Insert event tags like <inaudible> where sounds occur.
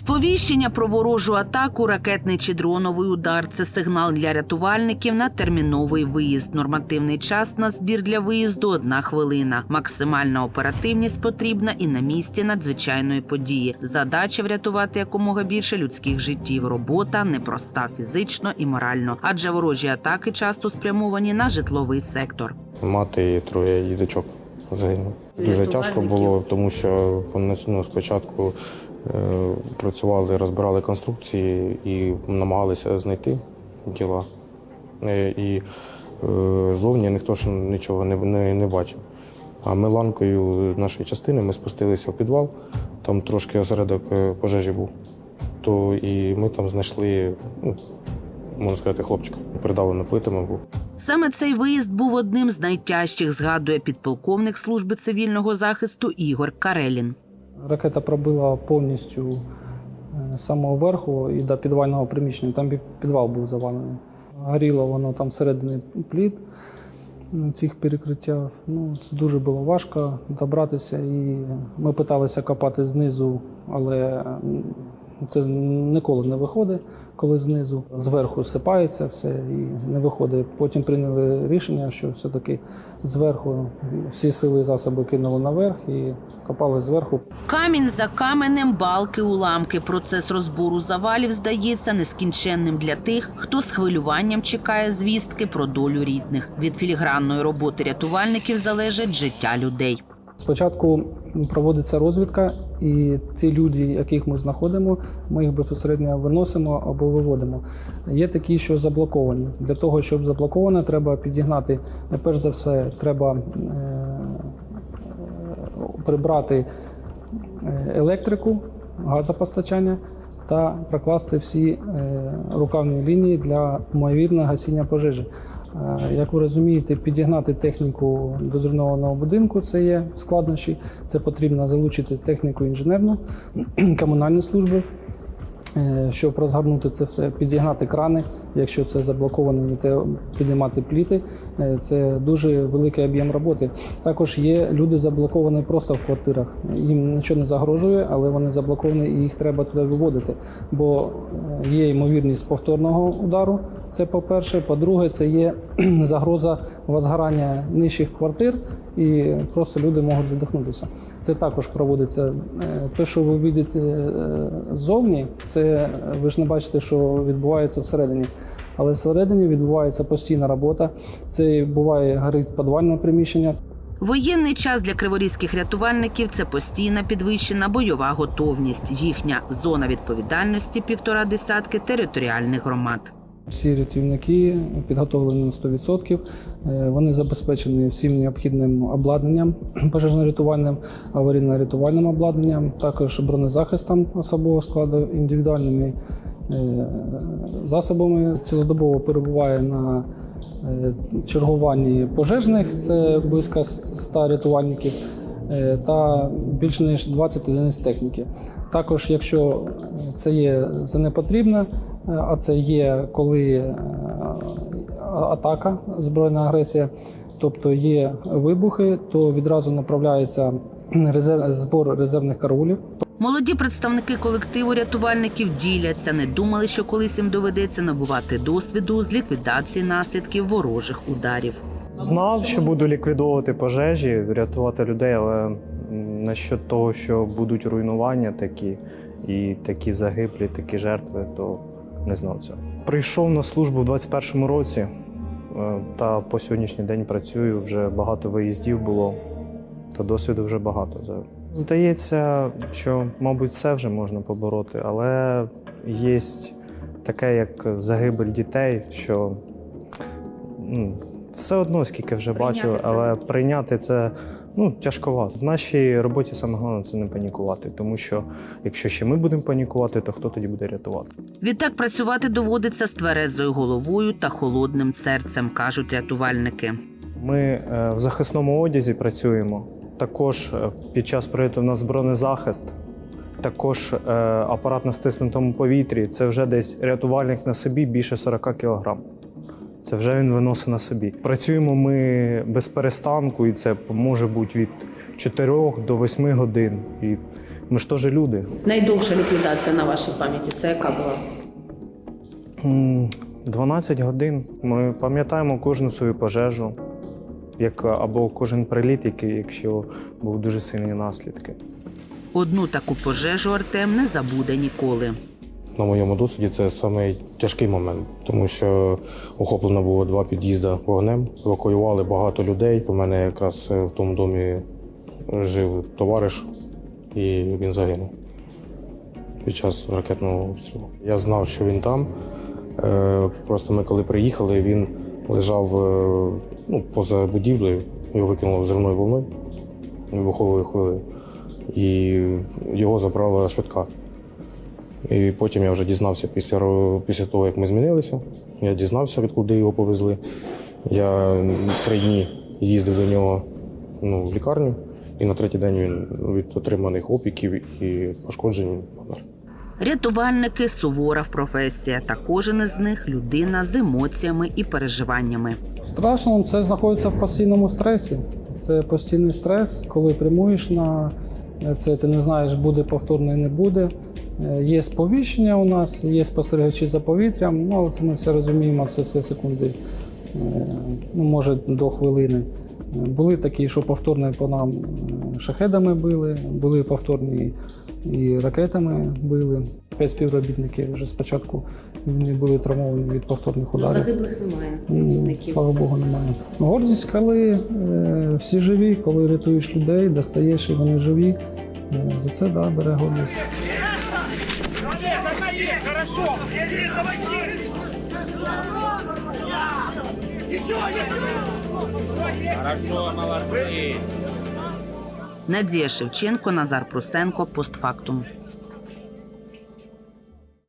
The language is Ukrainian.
Сповіщення про ворожу атаку, ракетний чи дроновий удар це сигнал для рятувальників на терміновий виїзд. Нормативний час на збір для виїзду одна хвилина. Максимальна оперативність потрібна і на місці надзвичайної події. Задача врятувати якомога більше людських життів. Робота непроста фізично і морально, адже ворожі атаки часто спрямовані на житловий сектор. Мати і троє діточок загинули. Дуже тяжко було, тому що ну, спочатку працювали, розбирали конструкції і намагалися знайти тіла. Е, і е, зовні ніхто ж нічого не, не, не бачив. А ми ланкою нашої частини ми спустилися в підвал, там трошки осередок е, пожежі був. То і ми там знайшли, ну, можна сказати, хлопчика. Придавлено плитами був. Саме цей виїзд був одним з найтяжчих, згадує підполковник служби цивільного захисту Ігор Карелін. Ракета пробила повністю е, з самого верху і до підвального приміщення. Там підвал був завалений. Горіло воно там всередині пліт е, цих перекриття. Ну, це дуже було важко добратися. І ми питалися копати знизу, але це ніколи не виходить, коли знизу. Зверху сипається все і не виходить. Потім прийняли рішення, що все-таки зверху всі сили і засоби кинули наверх і копали зверху. Камінь за каменем, балки, уламки. Процес розбору завалів здається нескінченним для тих, хто з хвилюванням чекає звістки про долю рідних. Від філігранної роботи рятувальників залежить життя людей. Спочатку проводиться розвідка, і ті люди, яких ми знаходимо, ми їх безпосередньо виносимо або виводимо. Є такі, що заблоковані. Для того, щоб заблоковане, треба підігнати. Перш за все, треба е, прибрати е, електрику, газопостачання та прокласти всі е, рукавні лінії для ймовірного гасіння пожежі. Е, Як ви розумієте, підігнати техніку до зруйнованого будинку це є складнощі. Це потрібно залучити техніку інженерну, <clears throat> комунальні служби, щоб розгорнути це все, підігнати крани, якщо це заблоковано, то підіймати пліти. Е, Це дуже великий об'єм роботи. Також є люди заблоковані просто в квартирах. Їм нічого не загрожує, але вони заблоковані і їх треба туди виводити. Бо е, є ймовірність повторного удару. Це по-перше. По-друге, це є <clears throat> загроза возгорання нижчих квартир, і просто люди можуть задихнутися. Це також проводиться. Е, Те, що ви бачите е, ззовні, це е, ви ж не бачите, що відбувається всередині. Але всередині відбувається постійна робота. Це буває горить підвальне приміщення. Воєнний час для криворізьких рятувальників це постійна підвищена бойова готовність. Їхня зона відповідальності півтора десятки територіальних громад. Всі рятівники підготовлені на 100%. Е, Вони забезпечені всім необхідним обладнанням <clears throat> пожежно-рятувальним, аварійно-рятувальним обладнанням, також бронезахистом особового складу, індивідуальними е, засобами. Цілодобово перебуває на е, чергуванні пожежних, це близько 100 рятувальників. Е, Та більш ніж 20 одиниць техніки. Також, якщо це є це не потрібно, е, а це є коли е, атака, збройна агресія, тобто є вибухи, то відразу направляється <clears throat> резерв, збор резервних караулів. Молоді представники колективу рятувальників діляться, не думали, що колись їм доведеться набувати досвіду з ліквідації наслідків ворожих ударів. Знав, що буду ліквідовувати пожежі, рятувати людей, але насчет того, що будуть руйнування такі і такі загиблі, такі жертви, то не знав цього. Прийшов на службу в 21-му році е, та по сьогоднішній день працюю. Вже багато виїздів було, та досвіду вже багато. Здається, що, мабуть, все вже можна побороти, але є таке, як загибель дітей, що ну, все одно, скільки вже бачу, Прийняти це але прийняти це ну, тяжковато. В нашій роботі саме головне це не панікувати, тому що якщо ще ми будемо панікувати, то хто тоді буде рятувати? Відтак працювати доводиться з тверезою головою та холодним серцем, кажуть рятувальники. Ми е, в захисному одязі працюємо. Також е, під час прильоту в нас бронезахист, також е, апарат на стиснутому повітрі. Це вже десь рятувальник на собі більше 40 кілограм. Це вже він виносить на собі. Працюємо ми без перестанку, і це може бути від 4 до 8 годин. І ми ж теж люди. Найдовша ліквідація на вашій пам'яті це яка була? М, 12 годин. Ми пам'ятаємо кожну свою пожежу, як, або кожен приліт, який, якщо був дуже сильні наслідки. Одну таку пожежу Артем не забуде ніколи. На моєму досвіді це саме тяжкий момент, тому що охоплено було два під'їзди вогнем, евакуювали багато людей. У мене якраз е, в тому домі жив товариш, і він загинув під час ракетного обстрілу. Я знав, що він там. Е, Просто ми коли приїхали, він лежав е, ну, поза будівлею, його викинуло взривною волною вибуховою хвилею, і його забрала швидка. І потім я вже дізнався після, після того, як ми змінилися. Я дізнався, відкуди його повезли. Я три дні їздив до нього ну, в лікарню, і на третій день він від отриманих опіків і пошкоджень помер. Рятувальники сувора в професія, та кожен із них людина з емоціями і переживаннями. Страшно, це знаходиться в постійному стресі. Це постійний стрес, коли прямуєш на це, ти не знаєш, буде повторно і не буде. Е, Є сповіщення у нас, є спостерігачі за повітрям, ну але це ми все розуміємо, це все секунди, е, ну може до хвилини. Е, Були такі, що повторно по нам шахедами били, були повторні і ракетами били. П'ять співробітників вже спочатку вони були травмовані від повторних ударів. Загиблих немає працівників. Слава Богу, немає. Гордість, коли всі живі, коли рятуєш людей, достаєш і вони живі. За це да, бере гордість. Надія Шевченко, Назар Прусенко, постфактум.